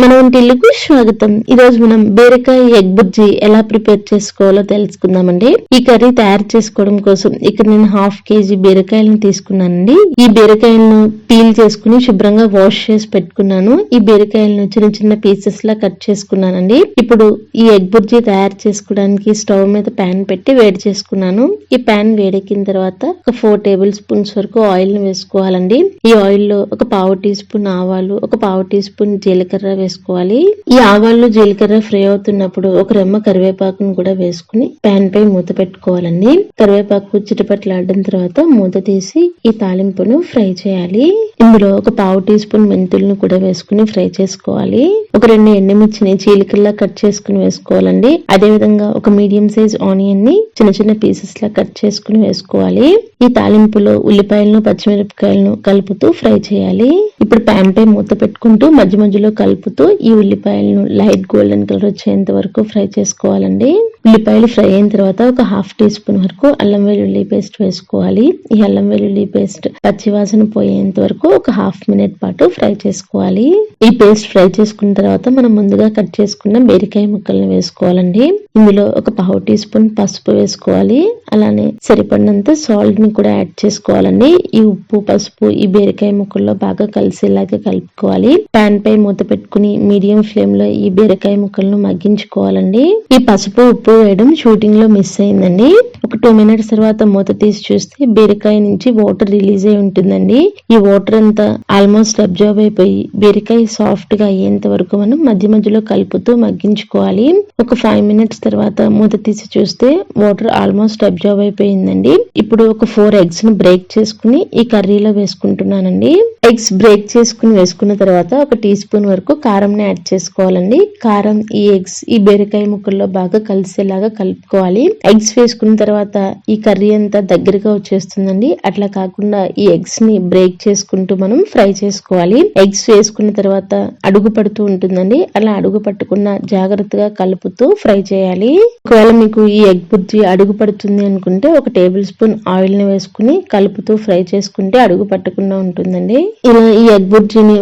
మన వంటిల్లుకు స్వాగతం. ఈ రోజు మనం బీరకాయ ఎగ్ బుజ్జి ఎలా ప్రిపేర్ చేసుకోవాలో తెలుసుకుందామండి. ఈ కర్రీ తయారు చేసుకోవడం కోసం ఇక్కడ నేను హాఫ్ కేజీ బీరకాయలను తీసుకున్నానండి. ఈ బీరకాయలను పీల్ చేసుకుని శుభ్రంగా వాష్ చేసి పెట్టుకున్నాను. ఈ బీరకాయలను చిన్న చిన్న పీసెస్ లా కట్ చేసుకున్నానండి. ఇప్పుడు ఈ ఎగ్ బుజ్జి తయారు చేసుకోవడానికి స్టవ్ మీద ప్యాన్ పెట్టి వేడి చేసుకున్నాను. ఈ ప్యాన్ వేడెక్కిన తర్వాత ఒక ఫోర్ టేబుల్ స్పూన్స్ వరకు ఆయిల్ని వేసుకోవాలండి. ఈ ఆయిల్లో ఒక పావు టీ స్పూన్ ఆవాలు ఒక పావు టీ స్పూన్ జీలకర్ర వేసుకోవాలి. ఈ ఆవాళ్ళు జీలకర్ర ఫ్రై అవుతున్నప్పుడు ఒక రెమ్మ కరివేపాకును కూడా వేసుకుని ప్యాన్ పై మూత పెట్టుకోవాలండి. కరివేపాకు చిటపట్లాడిన తర్వాత మూత తీసి ఈ తాలింపును ఫ్రై చేయాలి. ఇందులో ఒక పావు టీ స్పూన్ మెంతులను కూడా వేసుకుని ఫ్రై చేసుకోవాలి. ఒక రెండు ఎండుమిర్చిని చీలికల్లా కట్ చేసుకుని వేసుకోవాలండి. అదే విధంగా ఒక మీడియం సైజ్ ఆనియన్ని చిన్న చిన్న పీసెస్ లా కట్ చేసుకుని వేసుకోవాలి. ఈ తాలింపులో ఉల్లిపాయలను పచ్చిమిరపకాయలను కలుపుతూ ఫ్రై చేయాలి. ఇప్పుడు ప్యాన్ పై మూత పెట్టుకుంటూ మధ్య మధ్యలో కలుపుతూ ఈ ఉల్లిపాయలను లైట్ గోల్డెన్ కలర్ వచ్చేంత వరకు ఫ్రై చేసుకోవాలండి. ఉల్లిపాయలు ఫ్రై అయిన తర్వాత ఒక హాఫ్ టీ స్పూన్ వరకు అల్లం వెల్లుల్లి పేస్ట్ వేసుకోవాలి. ఈ అల్లం వెల్లుల్లి పేస్ట్ పచ్చివాసన పోయేంత వరకు ఒక హాఫ్ మినిట్ పాటు ఫ్రై చేసుకోవాలి. ఈ పేస్ట్ ఫ్రై చేసుకున్న తర్వాత తర్వాత మనం ముందుగా కట్ చేసుకున్న బీరకాయ ముక్కల్ని వేసుకోవాలండి. ఇందులో ఒక పావు టీ స్పూన్ పసుపు వేసుకోవాలి. అలానే సరిపడినంత సాల్ట్ని కూడా యాడ్ చేసుకోవాలండి. ఈ ఉప్పు పసుపు ఈ బీరకాయ ముక్కల్లో బాగా కలిసేలాగా కలుపుకోవాలి. పాన్ పై మూత పెట్టుకుని మీడియం ఫ్లేమ్లో ఈ బీరకాయ ముక్కలను మగ్గించుకోవాలండి. ఈ పసుపు ఉప్పు వేయడం షూటింగ్లో మిస్ అయిందండి. ఒక టూ మినిట్స్ తర్వాత మూత తీసి చూస్తే బీరకాయ నుంచి వాటర్ రిలీజ్ అయి ఉంటుందండి. ఈ వాటర్ అంతా ఆల్మోస్ట్ అబ్జర్వ్ అయిపోయి బీరకాయ సాఫ్ట్గా అయ్యేంత వరకు మనం మధ్య మధ్యలో కలుపుతూ మగ్గించుకోవాలి. ఒక ఫైవ్ మినిట్స్ తర్వాత మూత తీసి చూస్తే వాటర్ ఆల్మోస్ట్ అబ్జర్వ్ అయిపోయిందండి. ఇప్పుడు ఒక ఫోర్ ఎగ్స్ను బ్రేక్ చేసుకుని ఈ కర్రీలో వేసుకుంటున్నానండి. ఎగ్స్ బ్రేక్ చేసుకుని వేసుకున్న తర్వాత ఒక టీ స్పూన్ వరకు కారంని యాడ్ చేసుకోవాలండి. కారం ఈ ఎగ్స్ ఈ బీరకాయ ముక్కల్లో బాగా కలిసేలాగా కలుపుకోవాలి. ఎగ్స్ వేసుకున్న తర్వాత ఈ కర్రీ అంతా దగ్గరగా వచ్చేస్తుందండి. అట్లా కాకుండా ఈ ఎగ్స్ని బ్రేక్ చేసుకుంటూ మనం ఫ్రై చేసుకోవాలి. ఎగ్స్ వేసుకున్న తర్వాత అడుగు పడుతూ ఉంటుందండి. అలా అడుగు పట్టకుండా జాగ్రత్తగా కలుపుతూ ఫ్రై చేయాలి. ఒకవేళ మీకు ఈ ఎగ్ బుద్ధి అడుగు పడుతుంది అనుకుంటే ఒక టేబుల్ స్పూన్ ఆయిల్ని వేసుకుని కలుపుతూ ఫ్రై చేసుకుంటే అడుగు పట్టకుండా ఉంటుందండి. ఇలా ఈ ఎగ్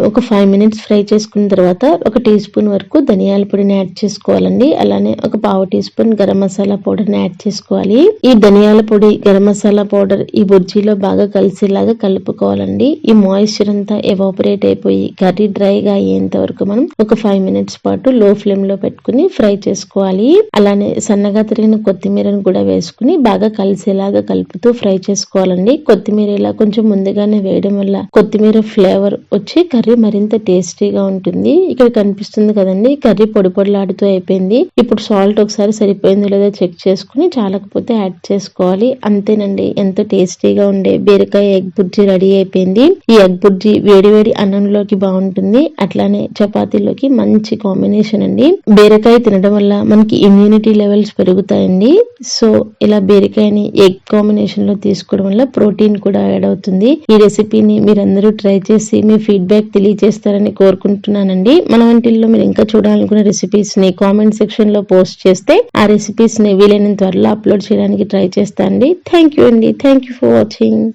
ఒక ఫైవ్ మినిట్స్ ఫ్రై చేసుకున్న తర్వాత ఒక టీ స్పూన్ వరకు ధనియాల పొడిని యాడ్ చేసుకోవాలండి. అలానే ఒక పావు టీ స్పూన్ గరం మసాలా పౌడర్ని యాడ్ చేసుకోవాలి. ఈ ధనియాల పొడి గరం మసాలా పౌడర్ ఈ బుర్జీలో బాగా కలిసేలాగా కలుపుకోవాలండి. ఈ మాయిశ్చర్ అంతా ఎవాపరేట్ అయిపోయి కర్రీ డ్రైగా అయ్యేంత వరకు మనం ఒక ఫైవ్ మినిట్స్ పాటు లో ఫ్లేమ్లో పెట్టుకుని ఫ్రై చేసుకోవాలి. అలానే సన్నగా తిరిగిన కొత్తిమీరను కూడా వేసుకుని బాగా కలిసేలాగా కలుపుతూ ఫ్రై చేసుకోవాలండి. కొత్తిమీర ఇలా కొంచెం ముందుగానే వేయడం వల్ల కొత్తిమీర ఫ్లేవర్ వచ్చి కర్రీ మరింత టేస్టీగా ఉంటుంది. ఇక్కడ కనిపిస్తుంది కదండి కర్రీ పొడి పొడిలాడుతూ అయిపోయింది. ఇప్పుడు సాల్ట్ ఒకసారి సరిపోయిందో లేదో చెక్ చేసుకుని చాలకపోతే యాడ్ చేసుకోవాలి. అంతేనండి ఎంతో టేస్టీగా ఉండే బీరకాయ ఎగ్ బుర్జీ రెడీ అయిపోయింది. ఈ ఎగ్ బుర్జీ వేడి వేడి అన్నంలోకి బాగుంటుంది. అట్లానే చపాతీలోకి మంచి కాంబినేషన్ అండి. బీరకాయ తినడం వల్ల మనకి ఇమ్యూనిటీ లెవెల్స్ పెరుగుతాయండి. సో ఇలా బీరకాయని ఎగ్ కాంబినేషన్లో తీసుకోవడం వల్ల ప్రోటీన్ కూడా యాడ్ అవుతుంది. ఈ రెసిపీని మీరందరూ ట్రై దయచేసి మీ ఫీడ్బ్యాక్ తెలియజేస్తారని కోరుకుంటున్నానండి. మన వంటిల్లో మీరు ఇంకా చూడాలనుకున్న రెసిపీస్ని కామెంట్ సెక్షన్లో పోస్ట్ చేస్తే ఆ రెసిపీస్ని వీలైనంత త్వరలో అప్లోడ్ చేయడానికి ట్రై చేస్తానండి థ్యాంక్ యూ అండి. Thank you for watching